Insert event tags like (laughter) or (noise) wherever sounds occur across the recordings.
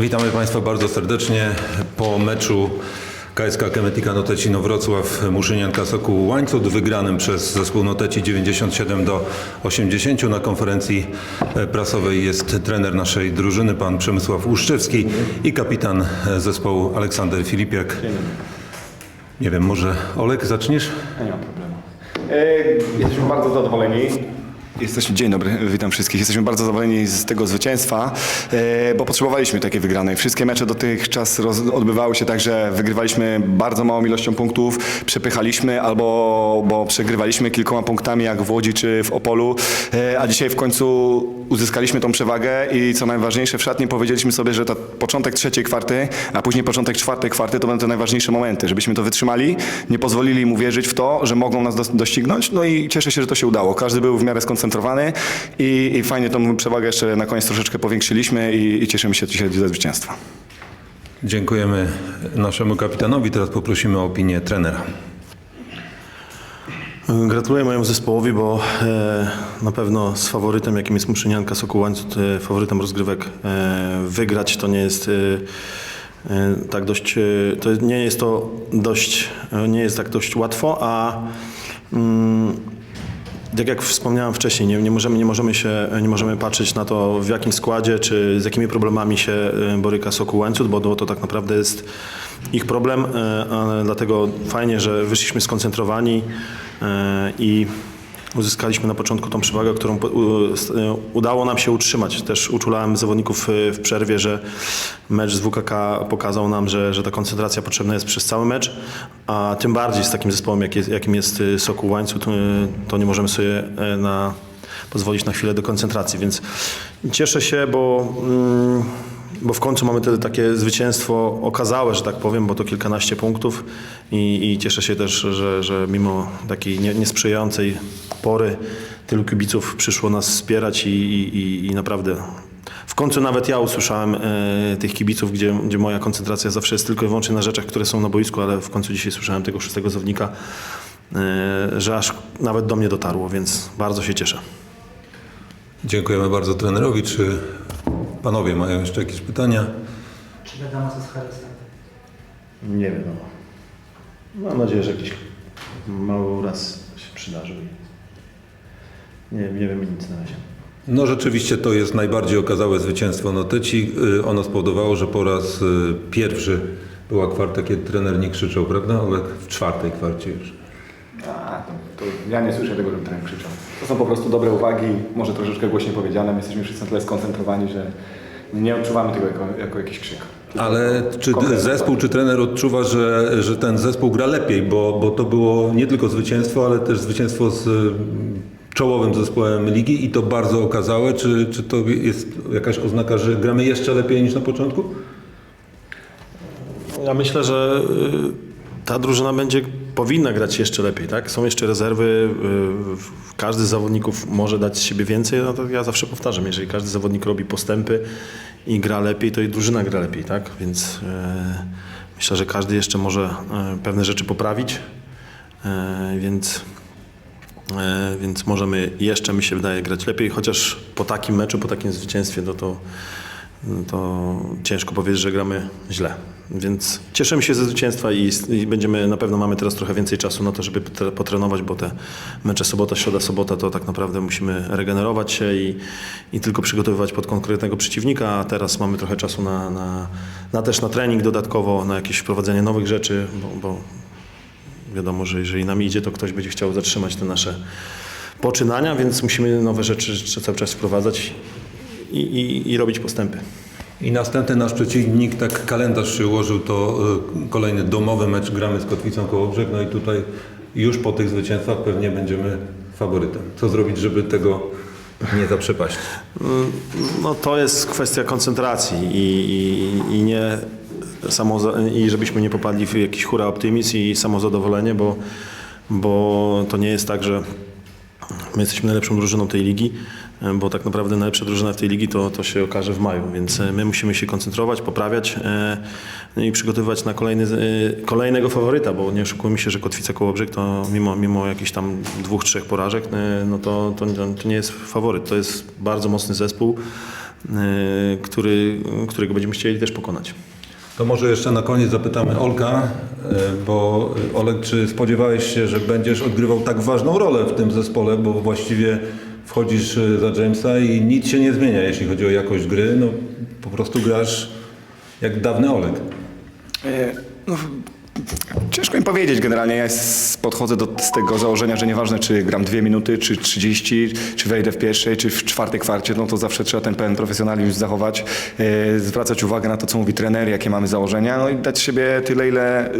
Witamy Państwa bardzo serdecznie po meczu KSK Kemetika Noteci Wrocław Muszynianka Sokół Łańcut wygranym przez zespół Noteci 97 do 80. Na konferencji prasowej jest trener naszej drużyny pan Przemysław Łuszczewski i kapitan zespołu Aleksander Filipiak. Nie wiem, może Olek zaczniesz? Nie ma problemu. E, Jesteśmy bardzo zadowoleni. Jesteśmy, dzień dobry, witam wszystkich. Jesteśmy bardzo zadowoleni z tego zwycięstwa, e, bo potrzebowaliśmy takiej wygranej. Wszystkie mecze dotychczas roz, odbywały się tak, że wygrywaliśmy bardzo małą ilością punktów, przepychaliśmy albo bo przegrywaliśmy kilkoma punktami jak w Łodzi czy w Opolu, e, a dzisiaj w końcu uzyskaliśmy tą przewagę i co najważniejsze w szatni powiedzieliśmy sobie, że początek trzeciej kwarty, a później początek czwartej kwarty to będą te najważniejsze momenty, żebyśmy to wytrzymali, nie pozwolili mu wierzyć w to, że mogą nas dos- doścignąć, no i cieszę się, że to się udało. Każdy był w miarę skoncentrowany i, i fajnie tą przewagę jeszcze na koniec troszeczkę powiększyliśmy i, i cieszymy się dzisiaj ze zwycięstwa. Dziękujemy naszemu kapitanowi. Teraz poprosimy o opinię trenera. Gratuluję mojemu zespołowi, bo e, na pewno z faworytem, jakim jest Muszynianka Sokół Łańcut, e, faworytem rozgrywek, e, wygrać to nie jest tak dość, to nie jest to dość, nie jest tak dość łatwo, a mm, tak jak wspomniałem wcześniej, nie, nie, możemy, nie, możemy się, nie możemy patrzeć na to, w jakim składzie, czy z jakimi problemami się e, boryka Sokół Łańcut, bo to, tak naprawdę jest ich problem, e, dlatego fajnie, że wyszliśmy skoncentrowani e, i uzyskaliśmy na początku tą przewagę, którą e, udało nam się utrzymać. Też uczulałem zawodników e, w przerwie, że mecz z WKK pokazał nam, że, że ta koncentracja potrzebna jest przez cały mecz, a tym bardziej z takim zespołem, jakim jest e, Sokół Łańcut, e, to nie możemy sobie na, pozwolić na chwilę do koncentracji, więc cieszę się, bo, mm, bo w końcu mamy te, takie zwycięstwo okazałe, że tak powiem, bo to kilkanaście punktów i, i cieszę się też, że, że mimo takiej nie, niesprzyjającej pory tylu kibiców przyszło nas wspierać i, i, i- naprawdę w końcu nawet ja usłyszałem e, tych kibiców, gdzie, gdzie moja koncentracja zawsze jest tylko i wyłącznie na rzeczach, które są na boisku, ale w końcu dzisiaj słyszałem tego szóstego zawodnika, e, że aż nawet do mnie dotarło, więc bardzo się cieszę. Dziękujemy bardzo trenerowi. Czy panowie mają jeszcze jakieś pytania? Czy wiadomo co z Harrisem? Nie wiadomo. Mam nadzieję, że jakiś mały uraz się przydarzył. Nie, nie wiemy nic na razie. No rzeczywiście to jest najbardziej okazałe zwycięstwo Noteci. Y, Ono spowodowało, że po raz y, pierwszy była kwarta, kiedy trener nie krzyczał, prawda? Olek? W czwartej kwarcie już. A, to, to ja nie słyszę tego, żeby trener krzyczał. To są po prostu dobre uwagi, może troszeczkę głośniej powiedziane. My jesteśmy wszyscy na tyle skoncentrowani, że nie odczuwamy tego jako, jako jakiś krzyk. Ale czy zespół, czy trener odczuwa, że, że ten zespół gra lepiej? Bo, bo to było nie tylko zwycięstwo, ale też zwycięstwo z y, czołowym zespołem ligi i to bardzo okazałe. Czy, czy to jest jakaś oznaka, że gramy jeszcze lepiej niż na początku? Ja myślę, że y, ta drużyna będzie, powinna grać jeszcze lepiej, tak? Są jeszcze rezerwy, y, każdy z zawodników może dać z siebie więcej, no to ja zawsze powtarzam, jeżeli każdy zawodnik robi postępy i gra lepiej, to i drużyna gra lepiej, tak? Więc y, myślę, że każdy jeszcze może y, pewne rzeczy poprawić, więc więc możemy jeszcze, mi się wydaje, grać lepiej, chociaż po takim meczu, po takim zwycięstwie, no to, to ciężko powiedzieć, że gramy źle. Więc cieszymy się ze zwycięstwa i, będziemy, na pewno mamy teraz trochę więcej czasu na to, żeby potre- potrenować, bo te mecze sobota, środa, sobota to tak naprawdę musimy regenerować się i, i tylko przygotowywać pod konkretnego przeciwnika, a teraz mamy trochę czasu na, na, na też na trening dodatkowo, na jakieś wprowadzenie nowych rzeczy, bo, bo wiadomo, że jeżeli nam idzie, to ktoś będzie chciał zatrzymać te nasze poczynania, więc musimy nowe rzeczy cały czas wprowadzać i, i, i robić postępy. I następny nasz przeciwnik, tak kalendarz się ułożył, to y, kolejny domowy mecz gramy z Kotwicą Kołobrzeg, no i tutaj już po tych zwycięstwach pewnie będziemy faworytem. Co zrobić, żeby tego nie zaprzepaścić? No to jest kwestia koncentracji i, i, i nie samo, i żebyśmy nie popadli w jakiś hura optymizm i samozadowolenie, bo, bo to nie jest tak, że My jesteśmy najlepszą drużyną tej ligi, e, bo tak naprawdę najlepsza drużyna w tej ligi to, to się okaże w maju, więc e, my musimy się koncentrować, poprawiać e, no i przygotowywać na kolejny, kolejnego faworyta, bo nie oszukujmy się, że Kotwica Kołobrzeg to mimo, mimo jakichś tam dwóch, trzech porażek, no to, to, to nie jest faworyt, to jest bardzo mocny zespół, który, którego będziemy chcieli też pokonać. To może jeszcze na koniec zapytamy Olka, e, bo e, Olek, czy spodziewałeś się, że będziesz odgrywał tak ważną rolę w tym zespole, bo właściwie wchodzisz e, za Jamesa i nic się nie zmienia, jeśli chodzi o jakość gry, no po prostu grasz jak dawny Olek. No, ciężko mi powiedzieć generalnie. Ja podchodzę do, z tego założenia, że nieważne czy gram dwie minuty, czy 30, czy wejdę w pierwszej, czy w czwartej kwarcie, no to zawsze trzeba ten pełen profesjonalizm zachować, e, zwracać uwagę na to, co mówi trener, jakie mamy założenia, no i dać siebie tyle, ile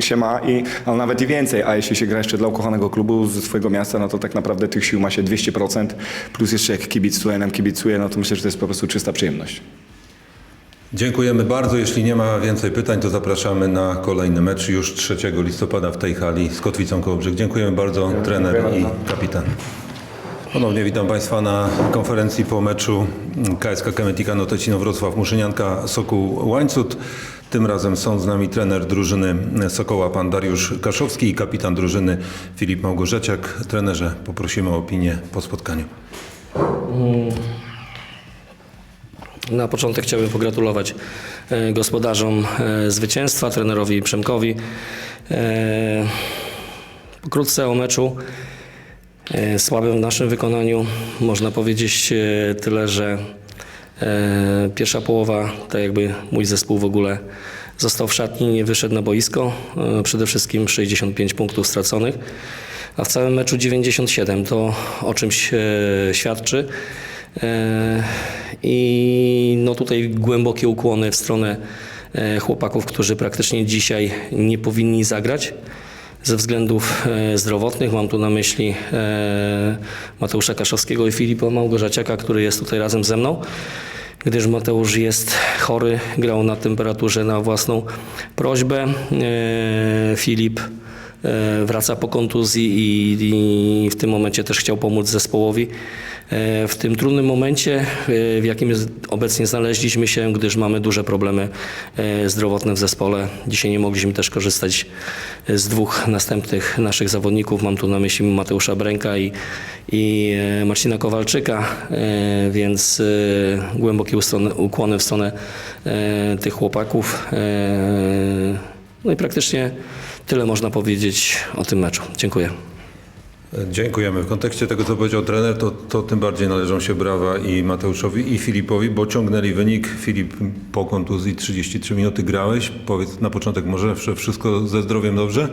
się ma, i, ale nawet i więcej. A jeśli się gra jeszcze dla ukochanego klubu ze swojego miasta, no to tak naprawdę tych sił ma się 200%, plus jeszcze jak kibicuje nam kibicuje, no to myślę, że to jest po prostu czysta przyjemność. Dziękujemy bardzo. Jeśli nie ma więcej pytań, to zapraszamy na kolejny mecz już 3 listopada w tej hali z Kotwicą Kołobrzeg. Dziękujemy bardzo, trener i kapitan. Ponownie witam Państwa na konferencji po meczu KSK Kemetika Notecino Wrocław Muszynianka Sokół Łańcut. Tym razem są z nami trener drużyny Sokoła pan Dariusz Kaszowski i kapitan drużyny Filip Małgorzeciak. Trenerze, poprosimy o opinię po spotkaniu. Na początek chciałbym pogratulować e, gospodarzom e, zwycięstwa, trenerowi Przemkowi. E, Pokrótce o meczu. Słabym w naszym wykonaniu. Można powiedzieć tyle, że pierwsza połowa, tak jakby mój zespół w ogóle został w szatni, nie wyszedł na boisko. Przede wszystkim 65 punktów straconych, a w całym meczu 97. To o czymś świadczy. E, I no tutaj głębokie ukłony w stronę e, chłopaków, którzy praktycznie dzisiaj nie powinni zagrać ze względów e, zdrowotnych. Mam tu na myśli Mateusza Kaszowskiego i Filipa Małgorzaciaka, który jest tutaj razem ze mną. Gdyż Mateusz jest chory, grał na temperaturze na własną prośbę. Filip wraca po kontuzji i w tym momencie też chciał pomóc zespołowi. E, W tym trudnym momencie, e, w jakim obecnie znaleźliśmy się, gdyż mamy duże problemy e, zdrowotne w zespole. Dzisiaj nie mogliśmy też korzystać z dwóch następnych naszych zawodników. Mam tu na myśli Mateusza Bręka i, i Marcina Kowalczyka, więc głębokie ukłony w stronę tych chłopaków. No i praktycznie tyle można powiedzieć o tym meczu. Dziękuję. Dziękujemy. W kontekście tego, co powiedział trener, to, to tym bardziej należą się brawa i Mateuszowi, i Filipowi, bo ciągnęli wynik. Filip po kontuzji 33 minuty grałeś. Powiedz na początek może że wszystko ze zdrowiem dobrze?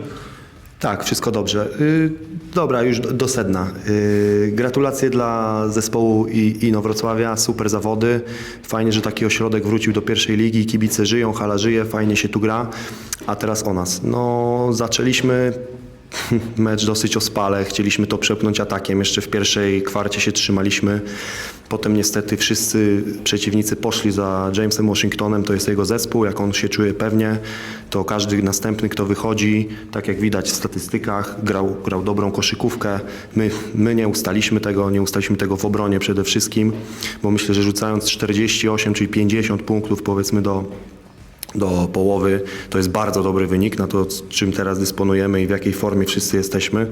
Tak, wszystko dobrze. Y, dobra, już do, do sedna. Y, gratulacje dla zespołu i Ino Wrocławia, super zawody. Fajnie, że taki ośrodek wrócił do pierwszej ligi, kibice żyją, hala żyje, fajnie się tu gra. A teraz o nas. No, zaczęliśmy (laughs) mecz dosyć ospale, chcieliśmy to przepchnąć atakiem. Jeszcze w pierwszej kwarcie się trzymaliśmy. Potem niestety wszyscy przeciwnicy poszli za Jamesem Washingtonem, to jest jego zespół, jak on się czuje pewnie, to każdy następny, kto wychodzi, tak jak widać w statystykach, grał, grał dobrą koszykówkę. My, my nie ustaliśmy tego, nie ustaliśmy tego w obronie przede wszystkim, bo myślę, że rzucając 48, czyli 50 punktów powiedzmy do, do połowy. To jest bardzo dobry wynik na to, czym teraz dysponujemy i w jakiej formie wszyscy jesteśmy.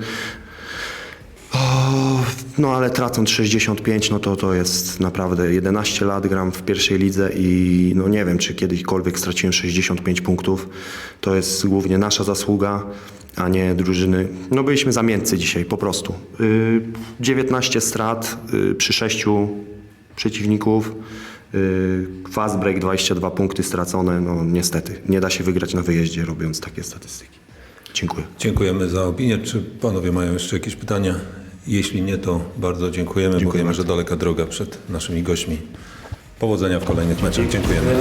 No ale tracąc 65, no to to jest naprawdę 11 lat gram w pierwszej lidze i no nie wiem, czy kiedykolwiek straciłem 65 punktów. To jest głównie nasza zasługa, a nie drużyny. No byliśmy zamiętcy dzisiaj, po prostu. Y, 19 strat y, przy 6 przeciwników. Fast break 22 punkty stracone, no niestety. Nie da się wygrać na wyjeździe robiąc takie statystyki. Dziękuję. Dziękujemy za opinię. Czy panowie mają jeszcze jakieś pytania? Jeśli nie, to bardzo dziękujemy, bo wiemy, że daleka droga przed naszymi gośćmi. Powodzenia w kolejnych meczach. Dziękujemy.